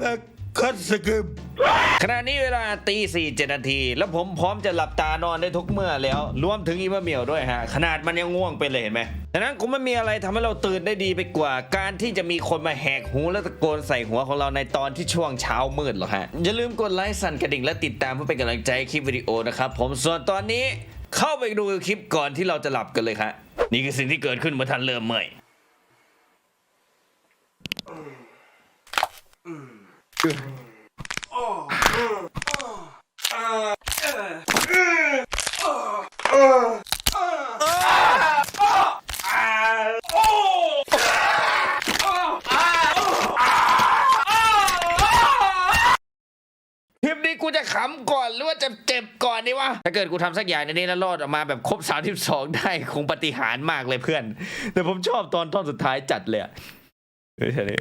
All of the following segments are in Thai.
แพ็คัตสกิมขณะนี้เวลาตีสี่เจ็ดนาที แล้วผมพร้อมจะหลับตานอนได้ทุกเมื่อแล้ว รวมถึงอีเมลด้วยฮะ ขนาดมันยังง่วงไปเลยเห็นไหมดังนั้นคงไม่มีอะไรทำให้เราตื่นได้ดีไปกว่า การที่จะมีคนมาแหกหูและตะโกนใส่หัวของเราในตอนที่ช่วงเช้ามืดหรอกฮะ อย่าลืมกดไลค์สั่นกระดิ่งและติดตามเพื่อเป็นกำลังใจคลิปวิดีโอนะครับผมส่วนตอนนี้เข้าไปดูคลิปก่อนที่เราจะหลับกันเลยครับนี่คือสิ่งที่เกิดขึ้นเมื่อทันเริ่มเมื่อย คลิปนี้กูจะขำก่อนหรือว่าจะเจ็บก่อนดีวะ ถ้าเกิดกูทำสักอย่างในนี้แล้วรอดออกมาแบบครบ 32 ได้คงปฏิหารย์มากเลยเพื่อน แต่ผมชอบตอนท่อนสุดท้ายจัดเลยอะเฮ้ยเฮ้ย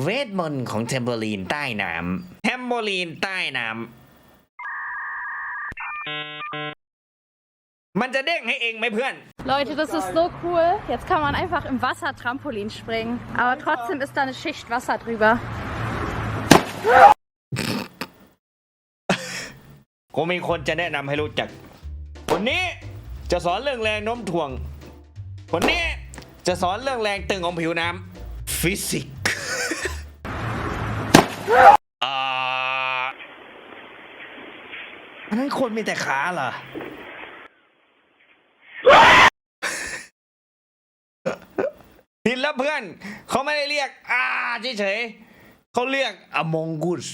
เวทมนต์ของเทมโบลีนใต้น้ำเทมโบลีนใต้น้ำมันจะเด้งให้เองไหมเพื่อน Leute, das ist so cool. Jetzt kann man einfach im Wasser Trampolin springen. Aber trotzdem ist da eine Schicht Wasser drüber. คงมีคนจะแนะนำให้รู้จัก คนนี้จะสอนเรื่องแรงโน้มถ่วง คนนี้จะสอนเรื่องแรงตึงของผิวน้ำฟิสิกส์ อันนั้นคนมีแต่ขาเหรอ ผิดแล้วเพื่อน เขาไม่ได้เรียก อ่าเฉยๆเขาเรียกอมองกุส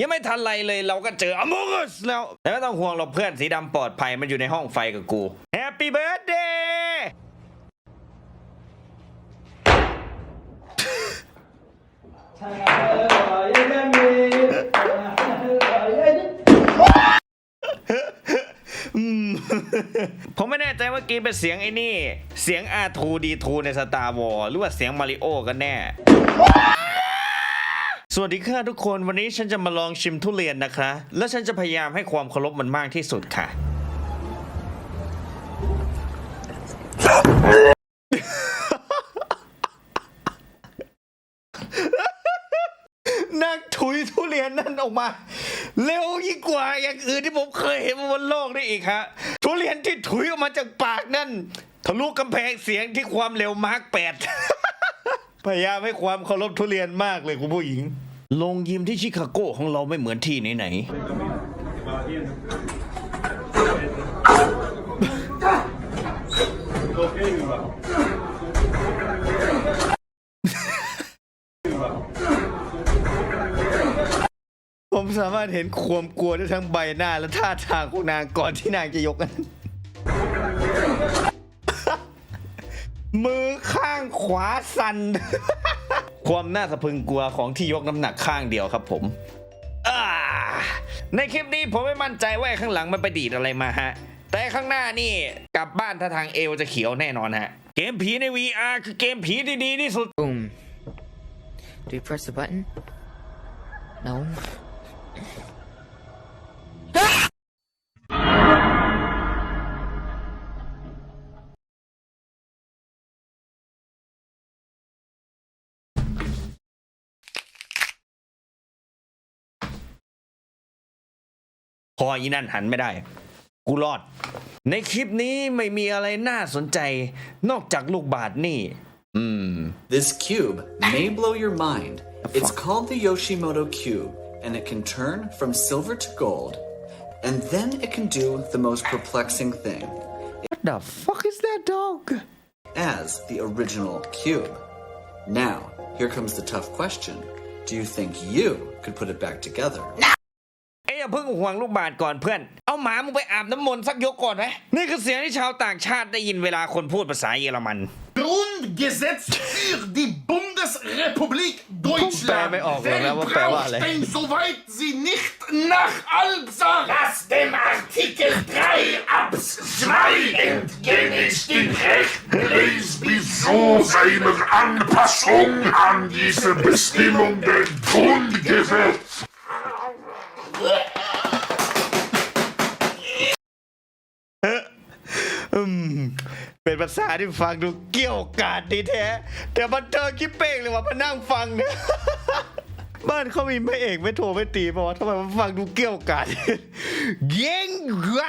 ยังไม่ทันไรเลยเราก็เจอ Among Us แล้วแต่ไม่ต้องห่วงหรอกเพื่อนสีดำปลอดภัยมันอยู่ในห้องไฟกับกู Happy Birthday อืม ผมไม่แน่ใจว่ากี้เป็นเสียงไอ้นี่ เสียง R2D2 ใน Star Wars หรือว่าเสียงมาริโอกันแน่ สวัสดีค่ะทุกคนวันนี้ฉันจะมาลองชิมทุเรียนนะคะ และฉันจะพยายามให้ความเคารพมันมากที่สุดค่ะ นักถุยทุเรียนนั่น ออกมา เร็วยิ่งกว่าอย่างอื่นที่ผมเคยเห็นบนโลกนี่อีกฮะทุเรียนที่ถุยออกมาจากปากนั่นทะลุกำแพงเสียงที่ความเร็วมาร์กแปดพยายามให้ความเคารพทุเรียนมากเลยคุณผู้หญิง ลงยิมที่ชิคาโกของเราไม่เหมือนที่ไหนๆ ผมสามารถเห็นความกลัวได้ทั้งใบหน้าและท่าทางของนางก่อนที่นางจะยกกันมือข้างขวาสั่น ความน่าสะพรึงกลัวของที่ยกน้ำหนักข้างเดียวครับผมในคลิปนี้ผมไม่มั่นใจว่าข้างหลังมันไปดีดอะไรมาฮะ แต่ข้างหน้านี่กลับบ้านถ้าทางเอวจะเขียวแน่นอนฮะ เกมผีใน VR คือเกมผีที่ดีที่สุด Boom. Do you press the button? No. พออีนั่นหันไม่ได้ กูรอด ในคลิปนี้ไม่มีอะไรน่าสนใจ นอกจากลูกบาศก์นี่ อืม This cube may blow your mind. It's called the Yoshimoto cube, and it can turn from silver to gold. And then it can do the most perplexing thing What the fuck is that dog as the original cube. Now, here comes the tough question. Do you think you could put it back together? เ อ้ยอย่าเพิ่งห่วงลูกบาศก์ก่อนเพื่อน เอาหมามึงไปอาบน้ำมนต์สักยกก่อนไหมนี่คือเสียงที่ชาวต่างชาติได้ยินเวลาคนพูดภาษาเยอรมัน Grundgesetz für die Bundesrepublik Deutschland. Bäh, auch, Wer aber Bäh, braucht alle. denn soweit sie nicht nach Alpsa? Was dem Artikel 3 Abs 2 entgegenst dem Recht lässt wieso seine Anpassung an diese Bestimmungen Grundgesetz. เป็นภาษาที่ฟังดูเกี่ยวกาดดีแท้ แต่มันเจอคิปเป้งเลยว่ามานั่งฟังเนี่ยบ้านเขามีไม่เอกไม่โทรไม่ตีป่าะวะทำไมมันฟังดูเกี่ยวกาดเย้งไร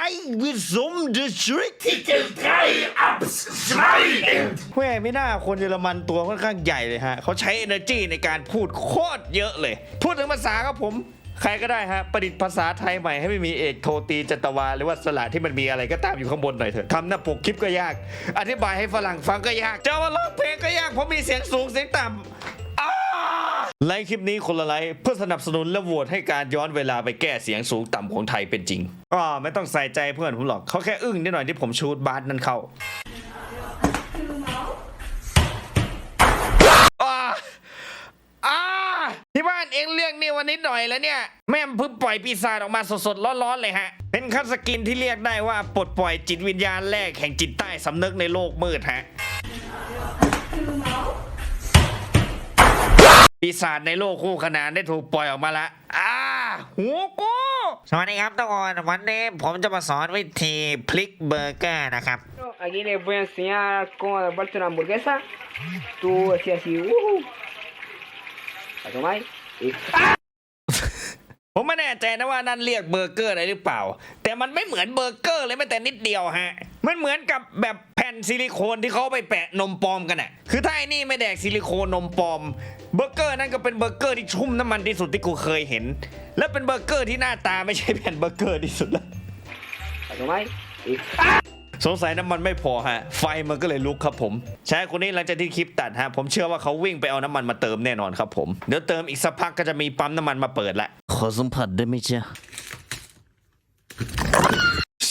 วิสมเดชริก Artikel 3 Abs 2 Ent แม่ไม่น่าคนเยอรมันตัวค่อนข้างใหญ่เลยฮะ เขาใช้ energy ในการพูดโคตรเยอะเลย พูดถึงภาษาครับผม ใครก็ได้ฮะประดิษฐ์ภาษาไทยใหม่ให้ไม่มีเอกโทตีจัตวาหรือว่าสระที่มันมีอะไรก็ตามอยู่ข้างบนหน่อยเถอะทำหน้าปกคลิปก็ยาก อธิบายให้ฝรั่งฟังก็ยากจะเอามาร้องเพลงก็ยากเพราะมีเสียงสูงเสียงต่ำไลค์คลิปนี้คนละไลค์เพื่อสนับสนุนและโหวตให้การย้อนเวลาไปแก้เสียงสูงต่ำของไทยเป็นจริงอ๋อไม่ต้องใส่ใจเพื่อนผมหรอกเขาแค่อึ้งนิดหน่อยที่ผมชูดบาสนั่นเข้าอ่าอ่าานเองเรียกนี่วันนิดหน่อยแล้วเนี่ย แม่มเพิ่งปล่อยปีศาจออกมาสดๆร้อนๆเลยฮะ เป็นคัสกินที่เรียกได้ว่าปลดปล่อยจิตวิญญาณแรกแห่งจิตใต้สำนึกในโลกมืดฮะปีศาจในโลกคู่ขนานได้ถูกปล่อยออกมาละอ่าหูกูสวัสดีครับทุกคนวันนี้ผมจะมาสอนวิธีพลิกเบอร์เกอร์นะครับ Aquí les voy a enseñar cómo darte una hamburguesa. Tú decías así, uh, la tomáis ผมไม่แน่ใจนะว่านั่นเรียกเบอร์เกอร์อะไรหรือเปล่า แต่มันไม่เหมือนเบอร์เกอร์เลยแม้แต่นิดเดียวฮะ มันเหมือนกับแบบแผ่นซิลิโคนที่เขาไปแปะนมปลอมกันอะคือถ้าไอ้นี่ไม่แดกซิลิโคนนมปลอม เบอร์เกอร์นั่นก็เป็นเบอร์เกอร์ที่ชุ่มน้ำมันที่สุดที่กูเคยเห็น และเป็นเบอร์เกอร์ที่หน้าตาไม่ใช่แผ่นเบอร์เกอร์ที่สุดแล้ว la tomáis y สงสัยน้ำมันไม่พอฮะ ไฟมันก็เลยลุกครับผมชายคนนี้หลังจากที่คลิปตัดฮะ ผมเชื่อว่าเขาวิ่งไปเอาน้ำมันมาเติมแน่นอนครับผม เดี๋ยวเติมอีกสักพักก็จะมีปั๊มน้ำมันมาเปิดละ ขอสัมผัสได้ไหมจ๊ะ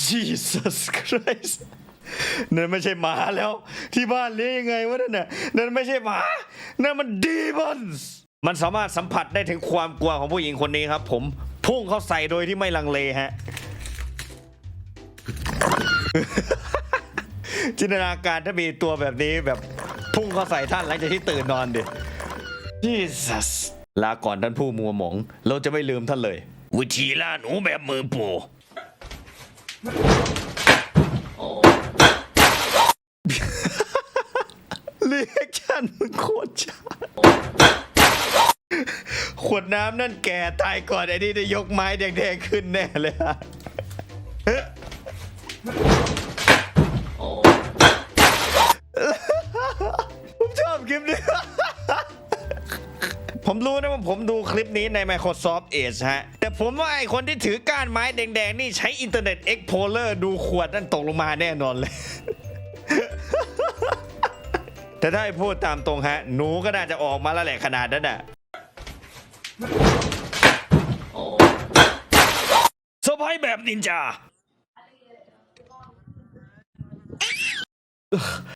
Jesus Christ นั่นไม่ใช่หมาแล้ว ที่บ้านเลี้ยงยังไงวะนั่นน่ะนั่นไม่ใช่หมานั่นมันดีมอนส์มันสามารถสัมผัสได้ถึงความกลัวของผู้หญิงคนนี้ครับ ผมพุ่งเข้าใส่โดยที่ไม่ลังเลฮะ จินตนาการถ้ามีตัวแบบนี้แบบพุ่งเข้าใส่ท่านหลังจากที่ตื่นนอนดิ Jesus ลาก่อนท่านผู้มัวหมอง เราจะไม่ลืมท่านเลย วิธีล่าหนูแบบมือโปรเรียกชันมันโคตรช้าขวดน้ำนั่นแก่ตายก่อนไอ้นี่ได้ยกไม้แดงๆขึ้นแน่เลยฮะ ผมรู้นะว่าผมดูคลิปนี้ใน Microsoft Edge ฮะ แต่ผมว่าไอคนที่ถือก้านไม้แดงๆ นี่ใช้อินเทอร์เน็ต Explorer ดูขวดนั่นตกลงมาแน่นอนเลย แต่ถ้าให้พูดตามตรงฮะ หนูก็น่าจะออกมาแล้วแหละขนาดนั้นน่ะเซอร์ไพรส์แบบนินจา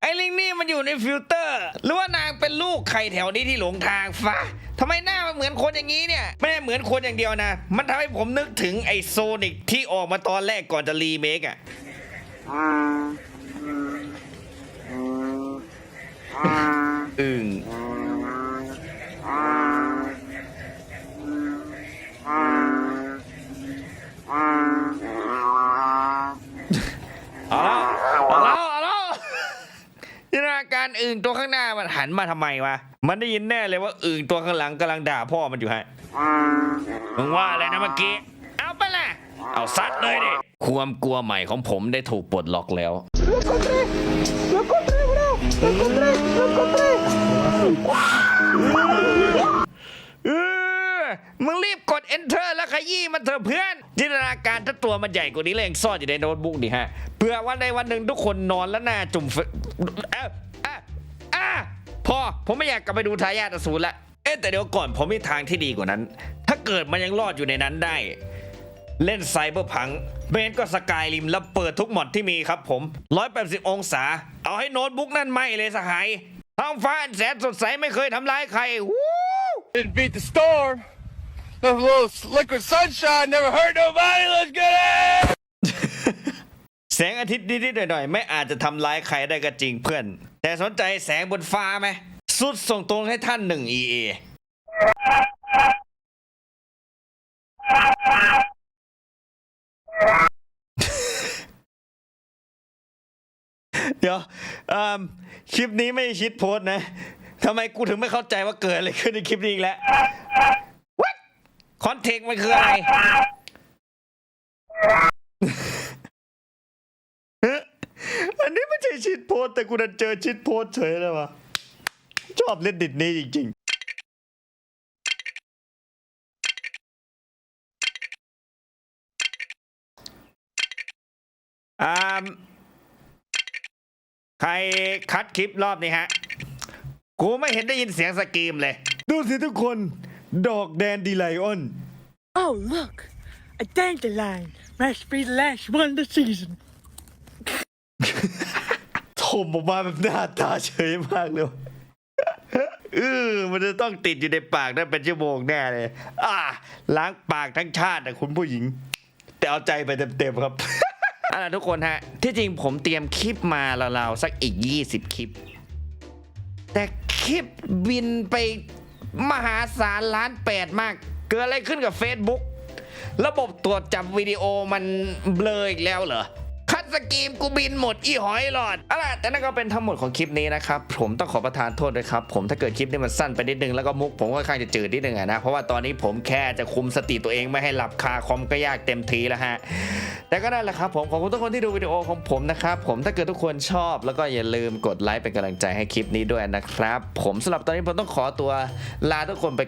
ไอ้ลิงนี่มันอยู่ในฟิลเตอร์ หรือว่านางเป็นลูกใครแถวนี้ที่หลงทางฟะทำไมหน้ามันเหมือนคนอย่างนี้เนี่ย ไม่ได้เหมือนคนอย่างเดียวนะ มันทำให้ผมนึกถึงไอ้โซนิกที่ออกมาตอนแรกก่อนจะรีเมคอะอึ่งเอาแล้วเอาแล้วเอาแล้วจินตนาการ อึ่งตัวข้างหน้ามันหันมาทำไมวะ มันได้ยินแน่เลยว่าอึ่งตัวข้างหลังกำลังด่าพ่อมันอยู่ฮะ มึงว่าอะไรนะเมื่อกี้ เอาไปละเอาซัดเลยดิ ความกลัวใหม่ของผมได้ถูกปลดล็อกแล้ว มึงรีบกด enter แล้วขยี้มันเถอะเพื่อนจินตนาการถ้าตัวมันใหญ่กว่านี้เลยยังซ่อนอยู่ในโน้ตบุ๊กดิฮะเพื่อวันใดวันหนึ่งทุกคนนอนแล้วหน้าจุ่มเฟเอ้า อะอะพอผมไม่อยากกลับไปดูทายาทอสูรละเอ๊ะแต่เดี๋ยวก่อนผมมีทางที่ดีกว่านั้น ถ้าเกิดมันยังรอดอยู่ในนั้นได้ เล่นไซเบอร์พังเมนก็สกายริมแล้วเปิดทุกหมอดที่มีครับผม 180 องศา เอาให้โน้ตบุ๊กนั่นไหมเลยสหายท้องฟ้าอันแสนสดใสไม่เคยทำร้ายใครวู้ Didn't beat the storm. A little liquid sunshine never hurt nobody. Let's get it. แสงอาทิตย์นิดๆหน่อยๆ ไม่อาจจะทำร้ายใครได้ก็จริงเพื่อน แต่สนใจแสงบนฟ้าไหม สุดส่งตรงให้ท่านหนึ่ง EA อดี๋ยวอืมคลิปนี้ไม่ชิดโพสนะทำไมกูถึงไม่เข้าใจว่าเกิดอะไรขึ้นในคลิปนี้อีกแล้ว What คอนเทกต์มันคืออะไร อันนี้ไม่ใช่ชิดโพ สต์แต่กูดันเจอชิดโพสต์เฉยเลยวะชอบเล่นดิดนี้จริงๆอ่าใครคัดคลิปรอบนี้ฮะ กูไม่เห็นได้ยินเสียงสกรีมเลย ดูสิทุกคน ดอกแดนดีไลออน Oh, look! A dandelion! Must be the last one this season. ถมออกมาแบบหน้าตาเฉยมากเลยเออมันจะต้องติดอยู่ในปากได้เป็นชั่วโมงแน่เลย อ่าล้างปากทั้งชาตินะคุณผู้หญิง แต่เอาใจไปเต็มๆครับอาล่ะทุกคนฮะ ที่จริงผมเตรียมคลิปมาราวๆสักอีก 20 คลิป แต่คลิปบินไปมหาศาลล้านแปดมาก เกิดอะไรขึ้นกับ Facebook ระบบตรวจจับวิดีโอมันเบลออีกแล้วเหรอ สกีมกูบินหมดอีหอยหลอดเอาล่ะแต่นั่นก็เป็นทั้งหมดของคลิปนี้นะครับ ผมต้องขอประทานโทษด้วยครับ ผมถ้าเกิดคลิปนี้มันสั้นไปนิดนึงแล้วก็มุกผมค่อนข้างจะจืดนิดนึงอะนะ เพราะว่าตอนนี้ผมแค่จะคุมสติตัวเองไม่ให้หลับคาคอมก็ยากเต็มทีแล้วฮะ แต่ก็นั่นแหละครับผมขอบคุณทุกคนที่ดูวิดีโอของผมนะครับผมถ้าเกิดทุกคนชอบ แล้วก็อย่าลืมกดไลค์เป็นกำลังใจให้คลิปนี้ด้วยนะครับ ผมสำหรับตอนนี้ผมต้องขอตัวลาทุกคนไป